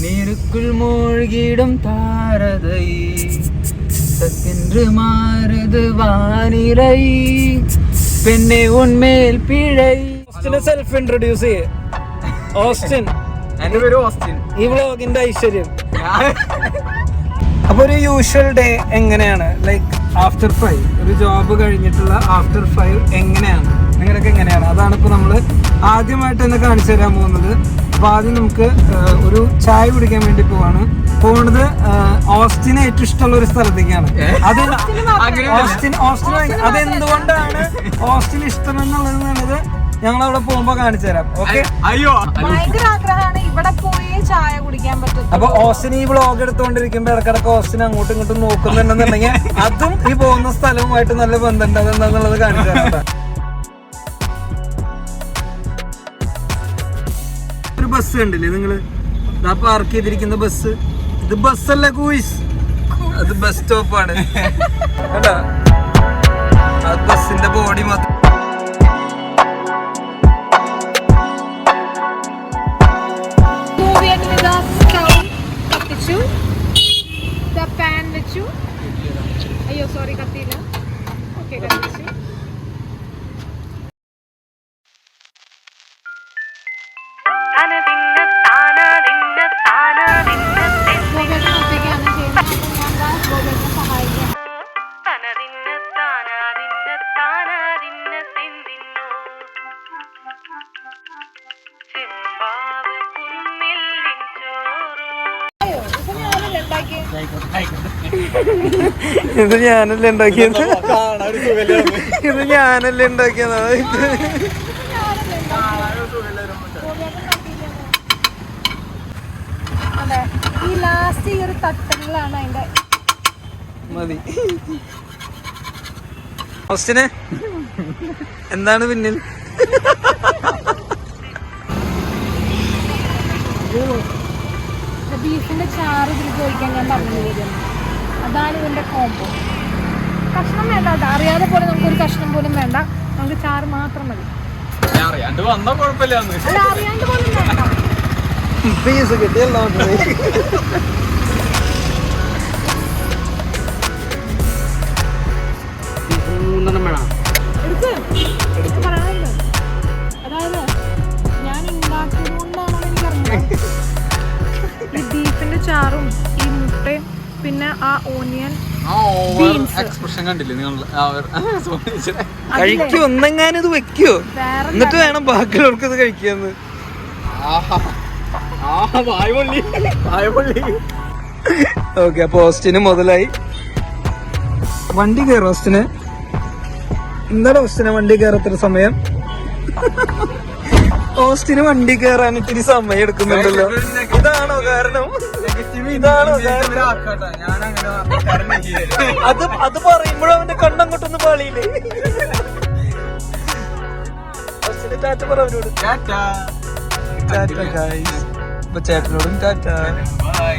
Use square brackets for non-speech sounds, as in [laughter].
நீருக்குள் மூழ்கிடும் தாரதை சக்கென்று மாறுது வானிலை പെണ്ണെ ഉന്മേൽ പിഴൈ ഓസ്റ്റിനെ സെൽഫ് ഇൻട്രൊഡ്യൂസ് ചെയ്യേ ഓസ്റ്റിൻ എന്റെ പേര് ഓസ്റ്റിൻ ഈ വ്ളോഗിന്റെ ഐശ്വര്യം അപ്പൊ ഒരു യൂഷ്വൽ ഡേ എങ്ങനെയാണ് ലൈക്ക് ആഫ്റ്റർ ഫൈവ് ഒരു ജോബ് കഴിഞ്ഞിട്ടുള്ള ആഫ്റ്റർ ഫൈവ് എങ്ങനെയാണ്? നിങ്ങളൊക്കെ എങ്ങനെയാണ്? അതാണ് ഇപ്പോൾ നമ്മൾ ആദ്യമായിട്ട് തന്നെ കാണിച്ചു തരാൻ പോകുന്നത്. അപ്പോൾ ആദ്യം നമുക്ക് ഒരു ചായ കുടിക്കാൻ വേണ്ടി പോവാണ്. പോകുന്നത് ഓസ്റ്റിന് ഏറ്റവും ഇഷ്ടമുള്ള ഒരു സ്ഥലത്തേക്കാണ് അത് ഓസ്റ്റിൻ ഓസ്റ്റിൻ അതെന്തുകൊണ്ടാണ് ഓസ്റ്റിൻ ഇഷ്ടമെന്നുള്ളത് ഞങ്ങൾ അവിടെ പോകുമ്പോൾ കാണിച്ചു തരാം. ഓക്കെ? അയ്യോ. ഭയങ്കര ആഗ്രഹമാണ് ചായ കുടിക്കാൻ പറ്റും അപ്പൊ ഓസിന് ഈ വ്ളോഗ് എടുത്തുകൊണ്ടിരിക്കുമ്പോ ഇടക്കിടക്ക് ഓസിന് അങ്ങോട്ടും ഇങ്ങോട്ടും നോക്കുന്നുണ്ടെന്നുണ്ടെങ്കിൽ അതും ഈ പോകുന്ന സ്ഥലവുമായിട്ട് നല്ല ബന്ധമുണ്ട്. അതെന്താന്നുള്ളത് കാണിച്ചു ഒരു ബസ് കണ്ടില്ലേ നിങ്ങൾ? ഇതാ പാർക്ക് ചെയ്തിരിക്കുന്ന ബസ് ഇത് ബസ്സല്ല കൂയിസ് അത് ബസ് സ്റ്റോപ്പാണ് കേട്ടോ? വെച്ചു അയ്യോ സോറി കത്തിയില്ല. ഓക്കെ കത്തിച്ചു. സഹായിക്കാം. ഇത് ഞാനല്ലേ ഉണ്ടാക്കിയത്? ഇത് ഞാനല്ലേ ഉണ്ടാക്കിയത്? ഈ ലാസ്റ്റ് ഈ ഒരു തട്ടങ്ങളാണ് അതിന്റെ മതി. എന്താണ് പിന്നിൽ? ബീഫിന്റെ ചാറ് ഇതിൽ ഒഴിക്കാൻ ഞാൻ പറഞ്ഞു തരും. അതാണ് ഇതിന്റെ കോംബോ കഷ്ണം വേണ്ട അത് അറിയാതെ പോലെ നമുക്കൊരു കഷ്ണം പോലും വേണ്ട. നമുക്ക് ചാറ് മാത്രം മതി. അറിയാണ്ട് വന്നാ കുഴപ്പമില്ല അല്ല അറിയാണ്ട് പോലും വേണ്ട. പീസ് കിട്ടിയല്ലോ ചാറും ഈ മുട്ടയും പിന്നെ ആ ഓനിയൻ. എക്സ്പ്രഷൻ കണ്ടില്ലേ? നിങ്ങൾ [laughs] കഴിക്കൂ ഒന്നെങ്ങാനും ഇത് വെക്കോ. എന്നിട്ട് വേണം ബാക്കിയുള്ളവർക്ക് ഇത് കഴിക്കാന്ന്. ഓക്കെ അപ്പൊ ഓസ്റ്റിന് മുതലായി. വണ്ടി കയറും ഓസ്റ്റിന് എന്താണ് ഓസ്റ്റിന് വണ്ടി കയറത്തൊരു സമയം. ഓസ്റ്റിന് വണ്ടി കയറാൻ ഇത്തിരി സമയം എടുക്കുന്നുണ്ടല്ലോ. ഇതാണോ കാരണം? ഇതാണോ അത് അത് പറയുമ്പോഴും അവന്റെ കണ്ണങ്ങോട്ടൊന്ന് പാളിയില്ലേ? ഓസ്റ്റിന് ടാറ്റ പറ അവരോട് ടാറ്റ. ടാറ്റ ഗൈസ് അപ്പൊ ചേട്ടനോടും ടാറ്റ. ബൈ